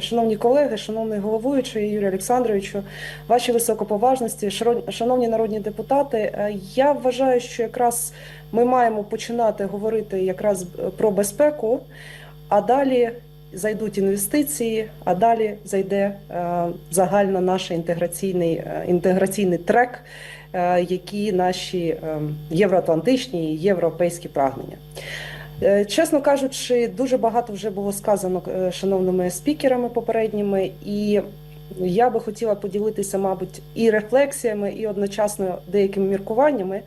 Шановні колеги, шановний головуючий Юрій Олександровичу, ваші високоповажності, шановні народні депутати. е, Я вважаю, що якраз ми маємо починати говорити якраз про безпеку, а далі зайдуть інвестиції, а далі зайде е, загально наш інтеграційний е, інтеграційний трек, е, які наші е, євроатлантичні і європейські прагнення. Е, Чесно кажучи, дуже багато вже було сказано е, шановними спікерами попередніми, і я би хотіла поділитися, мабуть, і рефлексіями, і одночасно деякими міркуваннями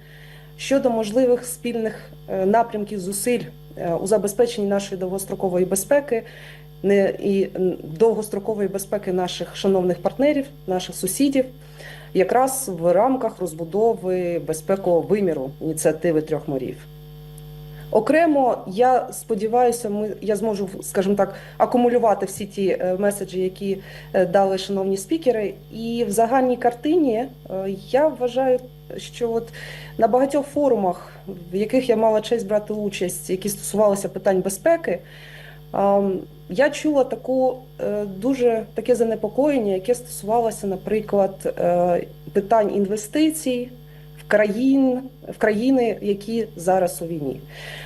щодо можливих спільних е, напрямків зусиль у забезпеченні нашої довгострокової безпеки не і довгострокової безпеки наших шановних партнерів, наших сусідів, якраз в рамках розбудови безпекового виміру ініціативи трьох морів. Окремо, я сподіваюся, ми я зможу, скажімо так, акумулювати всі ті е, меседжі, які е, дали шановні спікери. І в загальній картині е, я вважаю, що от на багатьох форумах, в яких я мала честь брати участь, які стосувалися питань безпеки, я чула таку дуже таке занепокоєння, яке стосувалося, наприклад, питань інвестицій країн, в країни, які зараз у війні.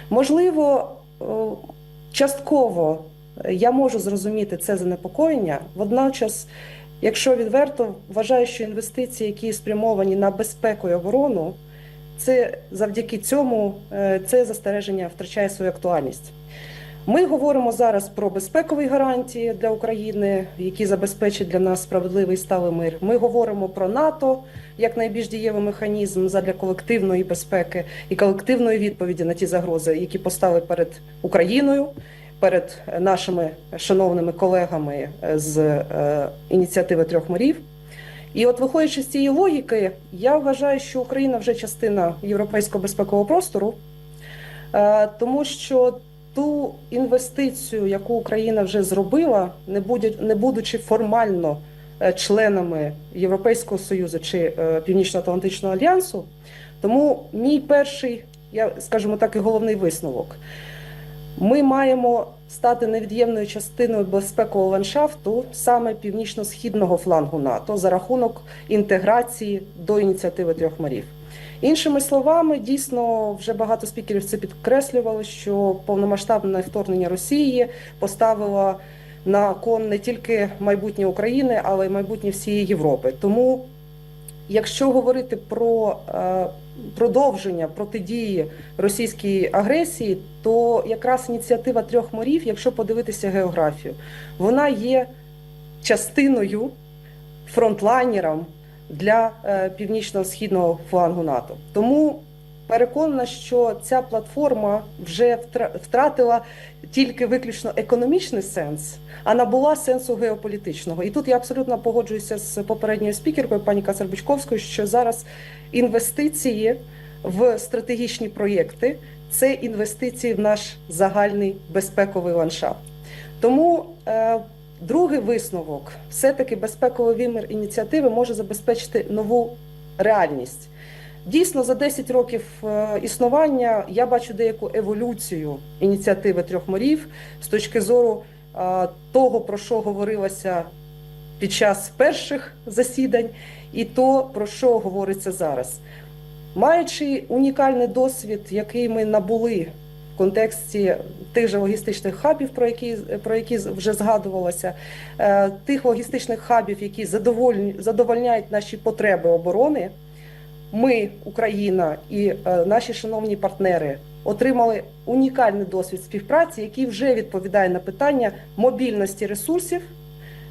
Можливо, е, частково я можу зрозуміти це занепокоєння. Водночас, якщо відверто, вважаю, що інвестиції, які спрямовані на безпеку і оборону, це завдяки цьому е, це застереження втрачає свою актуальність. Ми говоримо зараз про безпекові гарантії для України, які забезпечать для нас справедливий сталий мир. Ми говоримо про НАТО як найбільш дієвий механізм задля колективної безпеки і колективної відповіді на ті загрози, які постали перед Україною, перед нашими шановними колегами з е, ініціативи трьох морів. І от, виходячи з цієї логіки, я вважаю, що Україна вже частина європейського безпекового простору, е, тому що ту інвестицію, яку Україна вже зробила, не будучи формально е, членами Європейського союзу чи е, Північно-Атлантичного альянсу, тому мій перший, я скажімо так, і головний висновок. Ми маємо стати невід'ємною частиною безпекового ландшафту саме північно-східного флангу НАТО за рахунок інтеграції до ініціативи трьох морів. Іншими словами, дійсно вже багато спікерів це підкреслювали, що повномасштабне вторгнення Росії поставило на кон не тільки майбутнє України, але й майбутнє всієї Європи. Тому, якщо говорити про е, продовження протидії російській агресії, то якраз ініціатива трьох морів, якщо подивитися географію, вона є частиною фронтлайнером для е, північно-східного флангу НАТО. Тому переконана, що ця платформа вже втра- втратила тільки виключно економічний сенс, а набула сенсу геополітичного. І тут я абсолютно погоджуюся з попередньою спікеркою, пані Кацарбучковською, що зараз інвестиції в стратегічні проєкти це інвестиції в наш загальний безпековий ландшафт. Тому е, другий висновок все-таки безпековий вимір ініціативи може забезпечити нову реальність. Дійсно, за 10 років е, існування я бачу деяку еволюцію ініціативи трьох морів з точки зору е, того, про що говорилося під час перших засідань, і то, про що говориться зараз. Маючи унікальний досвід, який ми набули контексті тих же логістичних хабів, про які, про які вже згадувалося, е, тих логістичних хабів, які задоволь- задовольняють наші потреби оборони, ми, Україна і е, наші шановні партнери, отримали унікальний досвід співпраці, який вже відповідає на питання мобільності ресурсів,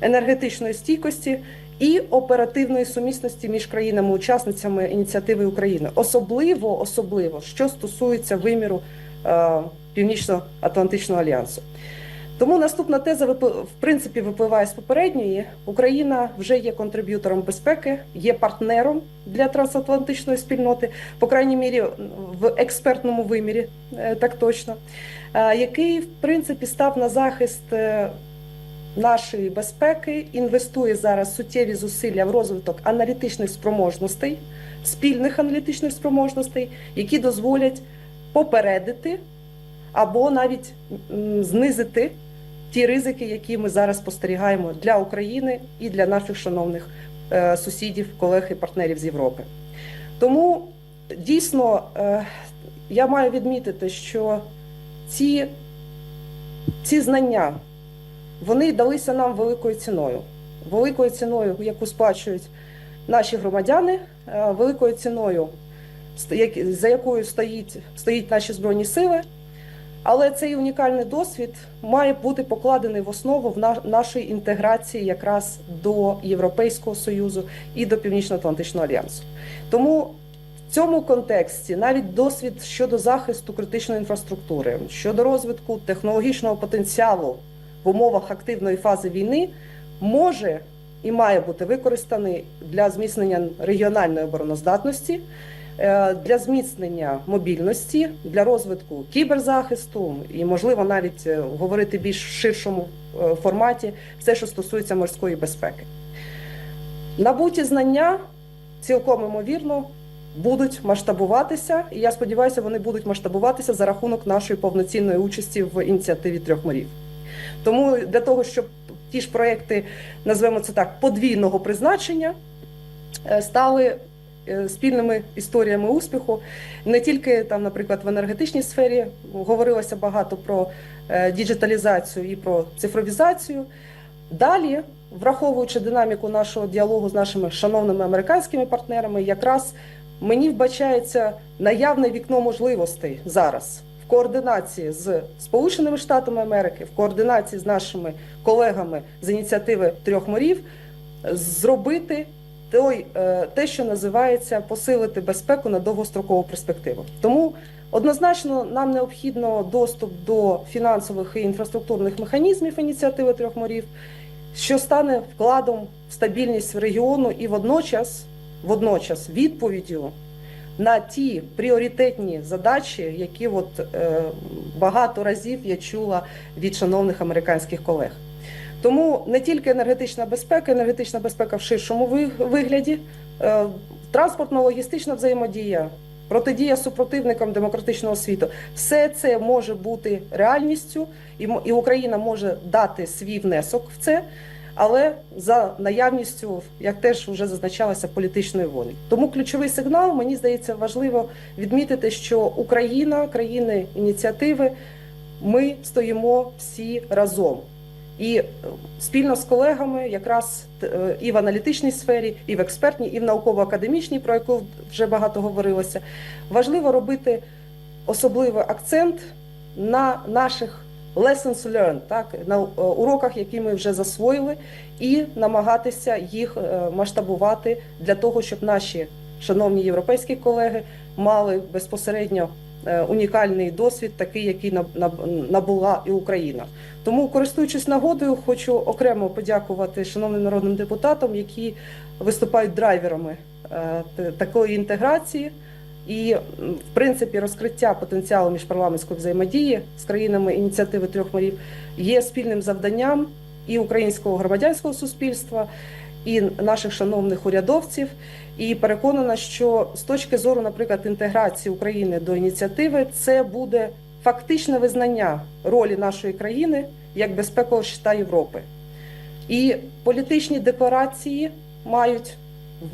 енергетичної стійкості і оперативної сумісності між країнами-учасницями ініціативи України, особливо, особливо що стосується виміру Північно-Атлантичного альянсу. Тому наступна теза в принципі випливає з попередньої. Україна вже є контриб'ютором безпеки, є партнером для трансатлантичної спільноти, по крайній мірі в експертному вимірі, е, так точно, е, який в принципі став на захист е, нашої безпеки, інвестує зараз суттєві зусилля в розвиток аналітичних спроможностей, спільних аналітичних спроможностей, які дозволять попередити або навіть знизити ті ризики, які ми зараз спостерігаємо для України і для наших шановних е, сусідів, колег і партнерів з Європи. Тому дійсно е, я маю відмітити, що ці, ці знання вони далися нам великою ціною, великою ціною, яку сплачують наші громадяни, е, великою ціною, за якою стоїть, стоїть наші збройні сили. Але цей унікальний досвід має бути покладений в основу в на- нашої інтеграції якраз до Європейського союзу і до Північно-Атлантичного альянсу. Тому в цьому контексті навіть досвід щодо захисту критичної інфраструктури, щодо розвитку технологічного потенціалу в умовах активної фази війни може і має бути використаний для зміцнення регіональної обороноздатності, для зміцнення мобільності, для розвитку кіберзахисту і, можливо, навіть е, говорити більш в ширшому е, форматі все, що стосується морської безпеки. Набуті знання цілком імовірно будуть масштабуватися, і я сподіваюся, вони будуть масштабуватися за рахунок нашої повноцінної участі в ініціативі трьох морів. Тому для того, щоб ті ж проекти, назвемо це так, подвійного призначення, е, стали е, спільними історіями успіху. Не тільки там, наприклад, в енергетичній сфері говорилося багато про е, діджиталізацію і про цифровізацію. Далі, враховуючи динаміку нашого діалогу з нашими шановними американськими партнерами, якраз мені вбачається наявне вікно можливостей зараз координації з Сполученими Штатами Америки, в координації з нашими колегами з ініціативи трьох морів, зробити той, е, те, що називається посилити безпеку на довгострокову перспективу. Тому однозначно нам необхідно доступ до фінансових і інфраструктурних механізмів ініціативи трьох морів, що стане вкладом в стабільність регіону і водночас, водночас відповіддю на ті пріоритетні задачі, які от е, багато разів я чула від шановних американських колег. Тому не тільки енергетична безпека, енергетична безпека в ширшому вигляді, е, транспортно-логістична взаємодія, протидія супротивникам демократичного світу, все це може бути реальністю, і Україна може дати свій внесок в це, але за наявністю, як теж вже зазначалося, політичної волі. Тому ключовий сигнал, мені здається, важливо відмітити, що Україна, країни ініціативи, ми стоїмо всі разом. І е, спільно з колегами, якраз е, і в аналітичній сфері, і в експертній, і в науково-академічній, про яку вже багато говорилося, важливо робити особливий акцент на наших lessons learned, так, на е, уроках, які ми вже засвоїли, і намагатися їх масштабувати для того, щоб наші шановні європейські колеги мали безпосередньо унікальний досвід, такий, який наб- наб- набула і Україна. Тому, користуючись нагодою, хочу окремо подякувати шановним народним депутатам, які виступають драйверами е, такої інтеграції. І, в принципі, розкриття потенціалу міжпарламентської взаємодії з країнами ініціативи трьох морів є спільним завданням і українського громадянського суспільства, і наших шановних урядовців. І переконана, що з точки зору, наприклад, інтеграції України до ініціативи, це буде фактичне визнання ролі нашої країни як безпекового щита Європи. І політичні декларації мають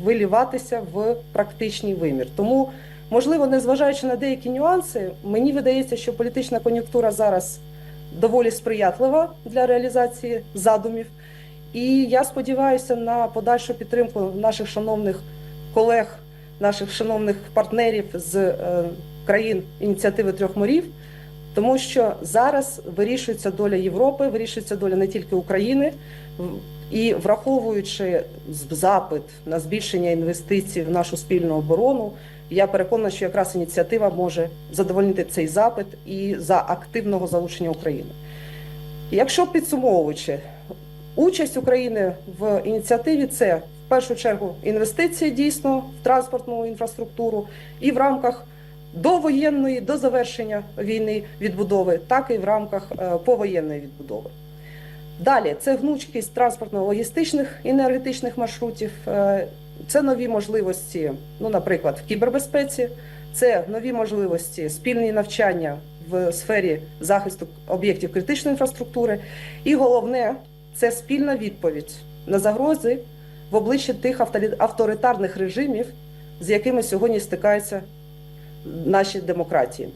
виліватися в практичний вимір. Тому, можливо, незважаючи на деякі нюанси, мені видається, що політична кон'юнктура зараз доволі сприятлива для реалізації задумів. І я сподіваюся на подальшу підтримку наших шановних колег, наших шановних партнерів з е, країн ініціативи трьох морів, тому що зараз вирішується доля Європи, вирішується доля не тільки України, і враховуючи запит на збільшення інвестицій в нашу спільну оборону, я переконана, що якраз ініціатива може задовольнити цей запит і за активного залучення України. Якщо підсумовуючи, участь України в ініціативі це першу чергу інвестиції дійсно в транспортну інфраструктуру і в рамках довоєнної до завершення війни відбудови, так і в рамках е, повоєнної відбудови. Далі це гнучкість транспортно-логістичних і енергетичних маршрутів, е, це нові можливості, ну, наприклад, в кібербезпеці, це нові можливості спільні навчання в сфері захисту об'єктів критичної інфраструктури. І головне це спільна відповідь на загрози в обличчі тих авторитарних режимів, з якими сьогодні стикаються наші демократії.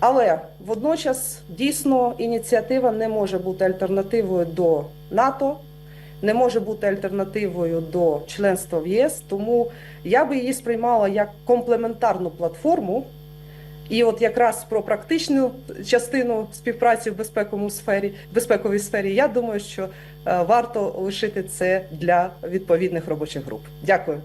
Але водночас дійсно ініціатива не може бути альтернативою до НАТО, не може бути альтернативою до членства в ЄС. Тому я би її сприймала як комплементарну платформу. І от якраз про практичну частину співпраці в безпековому сфері, безпековій сфері, я думаю, що е, варто лишити це для відповідних робочих груп. Дякую.